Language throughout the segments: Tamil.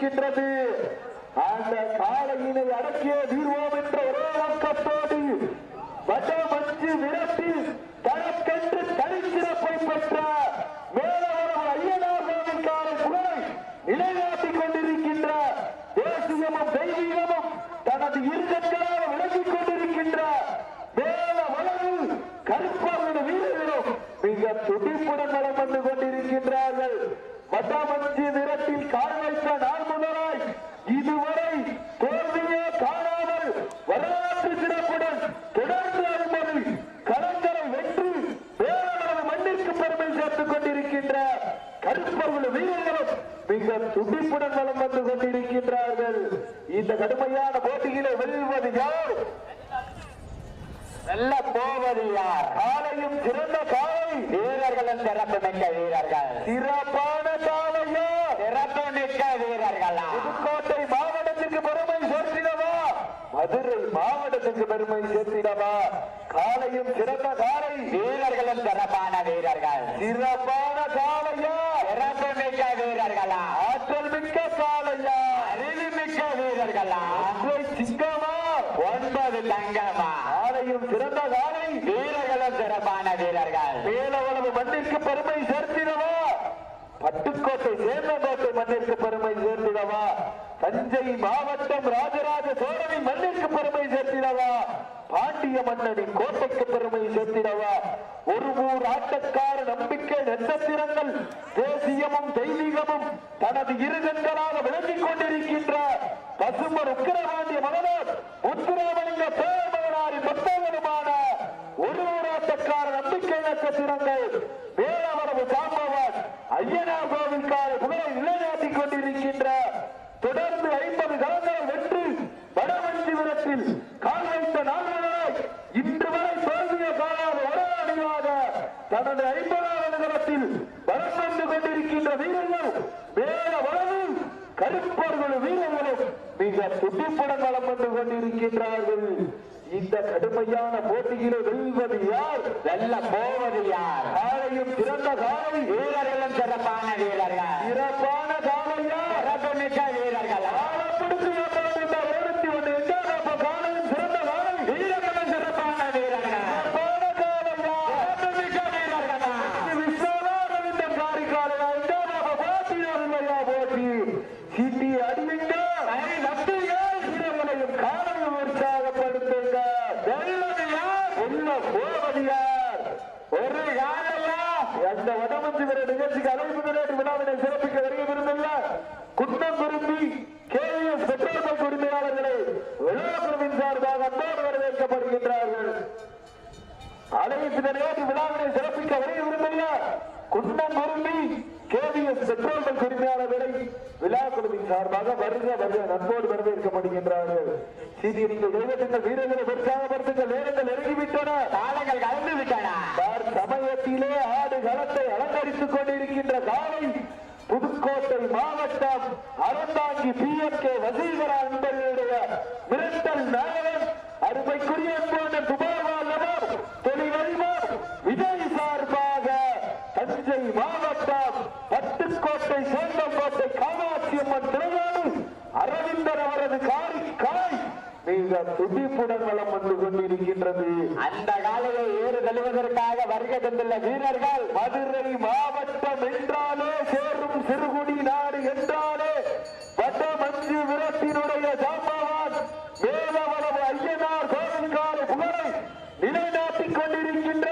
கொண்டிருக்கின்றது அந்த காலையினை அடக்கிய வீர்வோம் என்ற ஒரே நோக்கத்தோடு வடமஞ்சு விரட்டில் தனக்கென்று தனிச்சிறப்பை பெற்ற மேலவரம் ஐயனார்கார புகழை நிலைநாட்டிக் கொண்டிருக்கின்ற தேசியமும் தெய்வீகமும் தனது இருக்கங்களாக விளங்கிக் கொண்டிருக்கின்ற மேல வளவு கருப்பவர்கள் வீரர்களும் மிக துடிப்புடன் நலம் வந்து கொண்டிருக்கின்றார்கள் வட்டமஞ்சி நிறத்தில் கால் வைத்த நாள் முதலாய் இதுவரை தோல்வியே காணாமல் வரலாற்று சிறப்புடன் தொடர்ந்து அனுமதி களங்களை வென்று வேளாண் மண்ணிற்கு பெருமை சேர்த்துக் கொண்டிருக்கின்ற கருப்பர்கள் வீரர்களும் மிக துடிப்புடன் வளம் வந்து கொண்டிருக்கின்றார்கள். இந்த கடுமையான போட்டியிலே வெல்வது யார்? வெல்ல போவது யார்? காலையும் சிறந்த காலை. வீரர்களும் சிறப்பு மிக்க வீரர்கள். சிறப்பான காலையா? சிறப்பு மிக்க வீரர்களா? புதுக்கோட்டை மாவட்டத்துக்கு பெருமை சேர்த்திடவா? மதுரை மாவட்டத்துக்கு பெருமை சேர்த்திடவா? காலையும் சிறந்த காலை. வீரர்களும் சிறப்பான வீரர்கள். சிறப்பான காலையா? வீரர்களா? ஆற்றல் மிக்க காலையா அறிவு மிக்க வீரர்களா? சிங்கமா? ஒன்பது தங்கமா? காலையும் சிறந்த காலை. வீரர்களும் சிறப்பான வீரர்கள். மேலவளவு மண்ணிற்கு பெருமை சேர்த்திடவா? பட்டுக்கோட்டை சேர்ந்தகோட்டை மண்ணிற்கு பெருமை சேர்த்திடவா? தஞ்சை மாவட்டம் ராஜராஜ சோழனின் மண்ணிற்கு பெருமை சேர்த்திடவா? பாண்டிய மன்னனின் கோட்டைக்கு பெருமை சேர்த்திடவா? ஒரு ஊர் ஆட்டக்கார நம்பிக்கை நட்சத்திரங்கள் தேசியமும் தெய்வீகமும் தனது இருகங்களாக விளங்கிக் கொண்டிருக்கின்ற பசுமர் உக்கிரபாண்டிய மகனே முத்துராமலிங்க பேரமகனாரின் புத்தகமான ஒரு ஊராட்டக்கார நம்பிக்கை நட்சத்திரங்கள் வேளாவரவு சாம்பவான் ஐயனார் கோவில்கார புகழை நிலைநாட்டிக் கொண்டிருக்கின்ற தொடர்ந்து ஐம்பது களங்களை வென்று வடமஞ்சிபுரத்தில் கால் வைத்த நாள்களாய் இன்று வரை தோல்வியை காணாத ஒரே அணியாக தனது ஐம்பதாவது நகரத்தில் வரம் வந்து கொண்டிருக்கின்ற வீரர்கள் வேற வளவு கருப்பர்கள் வீரர்களும் மிக துடிப்புடன் வளம் வந்து கொண்டிருக்கின்றார்கள். இந்த கடுமையான போட்டியிலே வெல்வது யார்? வெல்ல போவது யார்? காலையும் சிறந்த காலை. வீரர்களும் சிறப்பான வீரர்கள் சிறப்பான காலையா சிறப்பு மிக்க வீரர்களா காலப்படுத்தி ஓடுத்தி ஒன்று எங்கே அப்ப காலையும் சிறந்த காலை வீரர்களும் சிறப்பான வீரர்கள் சிறப்பான காலையா சிறப்பு மிக்க வீரர்களா விஸ்வநாதன் காரிகாலையா எங்கே அப்ப போட்டி இல்லையா போட்டி சிட்டி அடிவிங்க கை நம்பிகள் வீரர்களையும் காலையும் உற்சாகப்படுத்துங்க வெல்வது யார் உள்ள போவது யார் ஒரு காலையா அந்த வடமஞ்சி வர நிகழ்ச்சிக்கு அழைப்பு விளையாட்டு விழாவினை சிறப்பிக்க வருகிறதில்ல குன்னம் விரும்பி கேஎஸ் பெட்ரோல் பங்க் உரிமையாளர்களை விழாக்குழுவின் சார்பாக அன்போடு வரவேற்கப்படுகின்றார்கள் அழைப்பு விளையாட்டு விழாவினை சிறப்பிக்க வருகிறதில்ல குன்னம் விரும்பி கேவிஎஸ் பெட்ரோல் பங்க் உரிமையாளர்களை விழா சார்பாக வருக வருக நன்போடு வரவேற்கப்படுகின்றார்கள் சீதி நீங்கள் தெய்வத்தின் வீரர்களை உற்சாகப்படுத்துங்கள் நேரங்கள் நெருங்கிவிட்டன. காலங்கள் கலந்து விட்டன சமயத்திலே ஆடு களத்தை அலங்கரித்துக் கொண்டிருக்கின்ற காலை புதுக்கோட்டை மாவட்டம் Aranthangi P M K Vaseegara Aravindar அவரது காரி. காய் மிக துடிப்புடன் வளம் வந்து கொண்டிருக்கின்றது. அந்த காலையை ஏறு தழுவதற்காக வருகை தந்துள்ள வீரர்கள் மதுரை மாவட்டம் என்றாலே சேரும் சிறுகுடி நாடு என்றாலே வடமஞ்சு விரட்டினுடைய ஜாம்பவான் மேலவளவு ஐயனார் கோவில்கால புகழை நிலைநாட்டிக் கொண்டிருக்கின்ற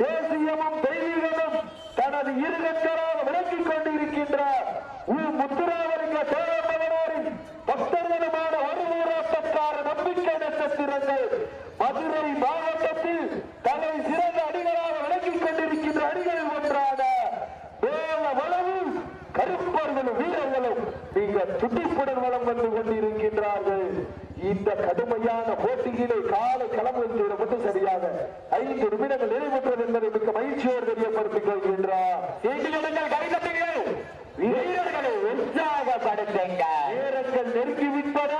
தேசியமும் தெய்வீகமும் தனது இருகங்களாக விளக்கிக் கொண்டிருக்கின்ற உ முத்துராமலிங்க தேவமகனாரின் பக்தர்களுமான ஒரு ஊராட்டக்கார நம்பிக்கை நட்சத்திரங்கள் மதுரை மாவட்டத்தில் தலை சிறந்த அணிகளாக விளக்கிக் கொண்டிருக்கின்ற அணிகள் ஒன்றான வேல வளவு கருப்பர்களும் வீரர்களும் மிக துடிப்புடன் வளம் வந்து கொண்டிருக்கின்றார்கள் இந்த கடுமையான போட்டியிலே காலை களமில் மட்டும் சரியாக ஐந்து நிமிடங்கள் நிறைவுற்றது என்பதை மிக்க மகிழ்ச்சியோடு தெரியப்படுத்திக் கொள்கின்றார் வீரர்களை உற்சாகப்படுத்துங்க நெருங்கிவிட்டன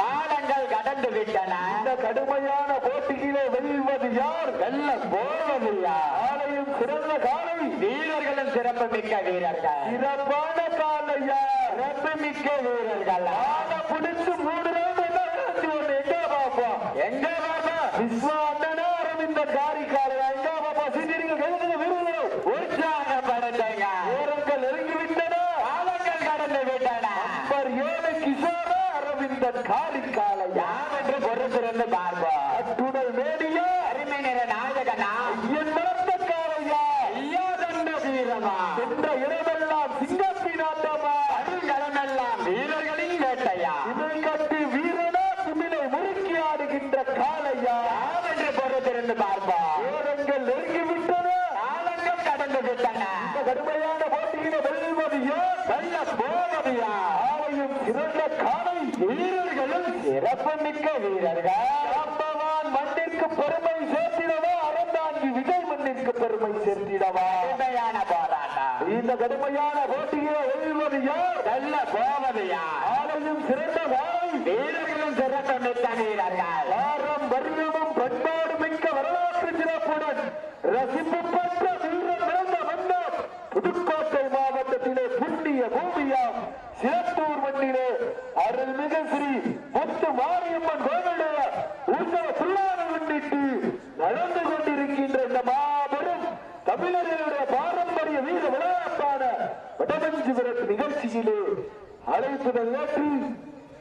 காலங்கள் கடந்து விட்டன. இந்த கடுமையான போட்டியிலே வெல்வது யார்? வெல்ல போவது யார்? காலையும் சிறந்த காலை. வீரர்களும் சிறப்பு மிக்க வீரர்கள். சிறப்பான காலையா? சிறப்பு மிக்க வீரர்கள். ஆளை பிடிச்சு மூணு round என்ன நடத்தி ஒண்ணு எங்க பாப்போம் எங்க பாப்பா விஸ்வா அண்ணனா அரவிந்த காரிக்கார எங்க பாப்போம் சீட்டிங்க கைதுங்க வீரர்கள் உற்சாகப்படுத்துங்க நேரங்கள் நெருங்கி விட்டன காலங்கள் கடந்து விட்டன நம்பர் ஏழு கிஷோர அரவிந்தன் காரிக்காலையா யாம் என்று பொறுத்திருந்து பார்ப்போம் அத்துணை மேடியா அருமை நாயகனா என் ஐயா தண்ட வீரமா என்ற இடமெல்லாம் சிங்கத்தின் ஆட்டமா அருங்கலமெல்லாம் வீரர்களின் வேட்டையா? இதை கட்டி வீரனா குமிழை முறுக்கி ஆடுகின்ற காலையா என்று பொறுத்திருந்து பார்ப்போம். நேரங்கள் நெருங்கி விட்டன. காலங்கள் கடந்து விட்டன. கடுமையான போட்டியில வெல்வதியா வெல்ல போவதையா? ஆலையும் சிறந்த காலை வீரர்களும். சிறப்பு மிக்க வீரர்கள் ராம்பவான் மண்ணிற்கு பெருமை சேர்த்திடவா அறந்தாங்கி விஜய் மண்ணிற்கு பெருமை சேர்த்திடவா கடுமையான போராட்டம். இந்த கடுமையான போட்டியில வெல்வது யார்? வெல்ல போவதையா ஆலையும் சிறந்த காலை வீரர்களும் சிறப்பு மிக்க வீரர்கள். வாரம் வர்ணமும் பண்பாடு மிக்க வரலாற்று சிறப்புடன் ரசிப்பு பெற்ற வீர பிறந்த மன்னர் புதுக்கோட்டை மாவட்டத்திலே புண்ணிய பூமியாம் சிறப்பூர் மண்ணிலே அருள்மிகு ஸ்ரீ முத்து மாரியம்மன் கோவிலுடைய உற்சவ திருநாளை முன்னிட்டு நடந்து தமிழர்களுடைய பாரம்பரிய வீர விளையாட்டான வடமஞ்சு விரட்டு நிகழ்ச்சியிலே அழைப்பு ஏற்று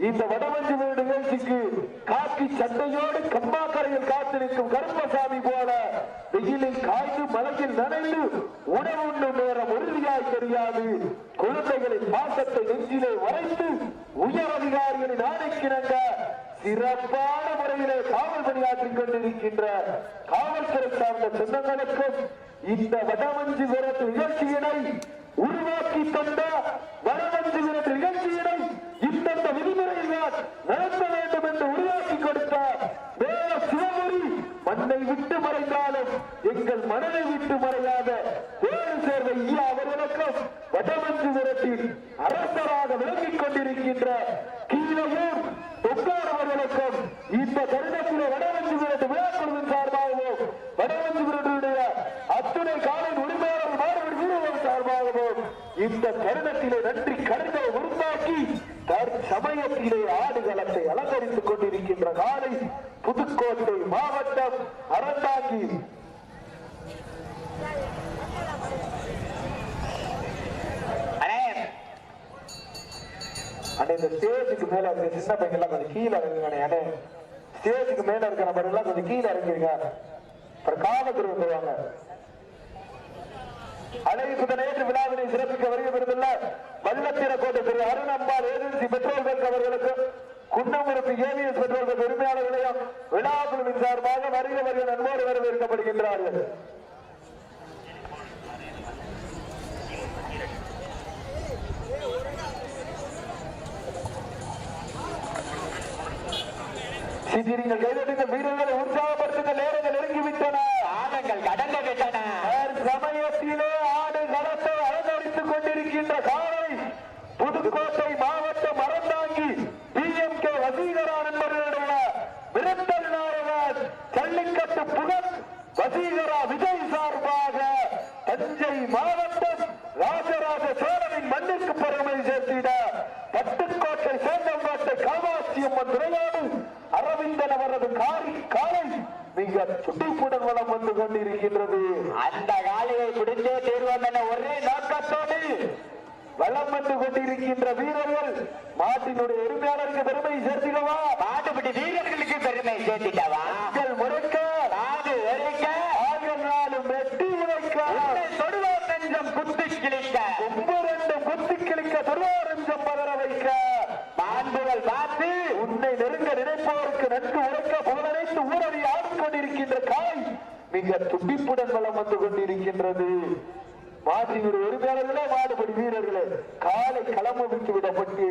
இந்த வடமஞ்சு வீடு நிகழ்ச்சிக்கு காக்கி சண்டையோடு கம்பாக்கரையில் காத்திருக்கும் கருப்பசாமி போல வெயிலில் காய்ந்து மலையில் நனைந்து உணவு உண்ணும் நேரம் உறுதியாய் தெரியாது. குழந்தைகளின் பாசத்தை நெஞ்சிலே வரைத்து உயர் அதிகாரிகளின் ஆணைக்கிறங்க சிறப்பான முறையிலே காவல் பணியாற்றிக் கொண்டிருக்கின்ற காவல்துறை சார்ந்த சொந்தங்களுக்கும் இந்த வடமஞ்சு விரட்டு நிகழ்ச்சியினை உருவாக்கி தந்த வடமஞ்சு இந்த தருணத்திலே நன்றி கருத்தை உருவாக்கி தற்சமயத்திலே ஆடுகளத்தை அலங்கரித்துக் கொண்டிருக்கின்ற காலை புதுக்கோட்டை மாவட்டம் அறந்தாங்கி. இந்த ஸ்டேஜுக்கு மேல இருக்க. சின்ன பையன் எல்லாம் கொஞ்சம் கீழே இறங்குங்க அண்ணே. ஸ்டேஜுக்கு மேல இருக்கிற நபர் எல்லாம் கொஞ்சம் கீழே இறங்கிருங்க. அப்புறம் காவல்துறை வந்துருவாங்க. அழைப்பு நேற்று விழாவினை சிறப்பிக்க வருகிறதில்ல Vallathirakottai Thiru Arunambal agency petrol bunk அவர்களுக்கு குன்னமுறுப்பு ஏவிஎஸ் பெட்ரோல் பங்க் உரிமையாளர்களையும் சார்பாக வரவேற்கப்படுகின்றார்கள். வீரர்களை உற்சாகப்படுத்த நேரங்கள் நெருங்கிவிட்டன. ஆனங்கள் கடந்து விட்டன சமயத்திலே ஆடு களத்தை அலங்கரித்துக் கொண்டிருக்கின்ற காலை புதுக்கோட்டை மாவட்டம் Aranthangi P M K Vaseegara நண்பர்களுடைய விருத்தல் நாயகன் ஜல்லிக்கட்டு புகழ் வசீகரா விஜய் சார்பாக தஞ்சை மாவட்டம் ராஜராஜ சோழனின் மண்ணிற்கு பெருமை சேர்த்திட பட்டுக்கோட்டை சேந்தம்பாட்டை காமாட்சி அம்மன் துறையோடு அரவிந்தன் அவரது காரி காலை மிக துடிப்புடன் வளம் வந்து கொண்டிருக்கின்றது. அந்த காலையை பிடித்தே தீர்வோம் என ஒரே நோக்கத்தோடு வளம் வந்து கொண்டிருக்கின்ற வீரர்கள் மாட்டினுடைய உரிமையாளருக்கு பெருமை சேர்த்திடவா? மாட்டுப்பட்டி வீரர்களுக்கு பெருமை சேர்த்திட்டவா? துடிப்புடன் வளம் வந்து கொண்டிருக்கின்றது. மாட்டினுடைய உரிமையாளர்களே மாடுபடி வீரர்களே காலை களமவித்து விடப்பட்டு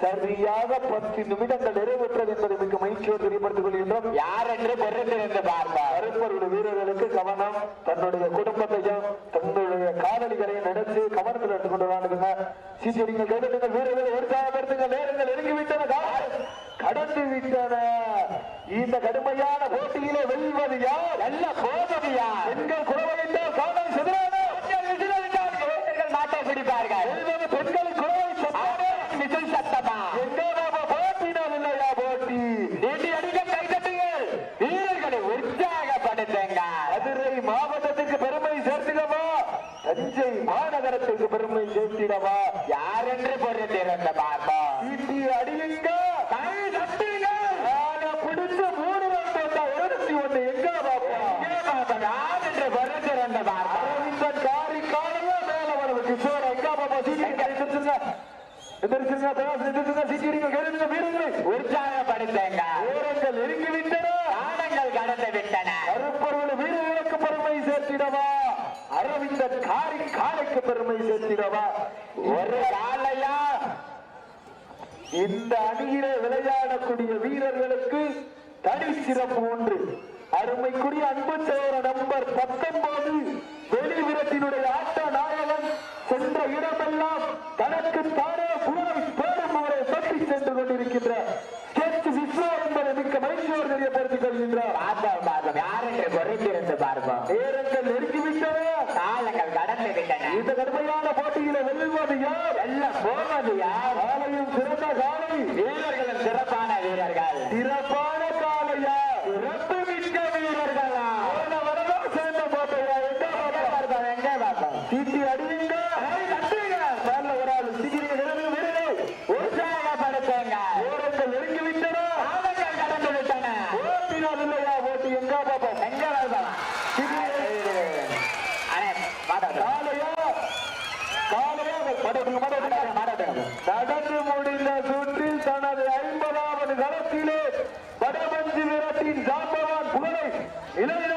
சரியாக பத்து நிமிடங்கள் நிறைவேற்றது என்பதை மிக மகிழ்ச்சியோடு தெரியப்படுத்திக் கொள்கின்றோம். யார் என்று பொறுத்திருந்து பார்ப்பார். அருப்பருடைய வீரர்களுக்கு கவனம் தன்னுடைய குடும்பத்தையும் தன்னுடைய காதலிகளையும் நினைச்சு கவனத்தில் எடுத்துக் கொண்டு வாண்டுங்க சீசரிங்கள் வீரர்களை உற்சாகப்படுத்துங்க நேரங்கள் நெருங்கி விட்டன காலம் கடந்து விட்டன. இந்த கடுமையான போட்டியிலே வெல்வது யார்? நல்ல போதது யார்? பெண்கள் குறவை என்றால் காதல் சிதறான? நாட்டை பிடிப்பார்கள். வெல்வது பெண்கள் குறவை நிச்சல் சட்டமா எங்கே போட்டி நாம் இல்லையா போட்டி? நீட்டி அடிக்க கைதட்டுங்கள். வீரர்களை உற்சாகப்படுத்துங்க மதுரை பெருமை சேர்த்திடவா? தஞ்சை மாநகரத்துக்கு பெருமை சேர்த்திடவா? யார் என்று பொருள் திறந்த பார்ப்பா கேளுங்க வீரர்களை உற்சாகப்படுத்துங்க. நெருங்கி விட்டன காலங்கள் கடந்து விட்டன கருப்பொருள் வீரர்களுக்கு பெருமை சேர்த்திடவா? காரி காலைக்கு பெருமை சேர்த்திடவா? ஒரு காலையா? இந்த அணியிலே விளையாடக்கூடிய வீரர்களுக்கு தனி சிறப்பு ஒன்று. அருமைக்குரிய அன்பு சோர நம்பர் பத்தொன்பது வெளிவிரத்தினுடைய ஆட்ட நாயகன் சென்ற இடமெல்லாம் தனக்கு தானே புகழை பேரும் அவரை தட்டி சென்று கொண்டிருக்கின்ற ஸ்கெட்ச் விஸ்வா என்பதை மிக்க மகிழ்ச்சியோடு தெரியப்படுத்திக் கொள்கின்றார். பார்ப்போம் பார்ப்போம். யார் என்று பொறுத்திருந்து பார்ப்போம். நேரங்கள் நெருங்கிவிட்டன காலங்கள் கடந்து விட்டன. இந்த கடுமையான போட்டியில வெல்லுவது யார்? எல்லாம் போவது யார்? காலையும் சிறந்த காலை. வீரர்களும் சிறப்பான வீரர்கள். சிறப்பான காலையா? சிறப்பு மிக்க வீரர்களா? சேர்ந்த போட்டையா? எங்க? பார்ப்போம்? எங்கே சீட்டி இலக்கின் ஜாம்பவான் புகழை இளைஞர்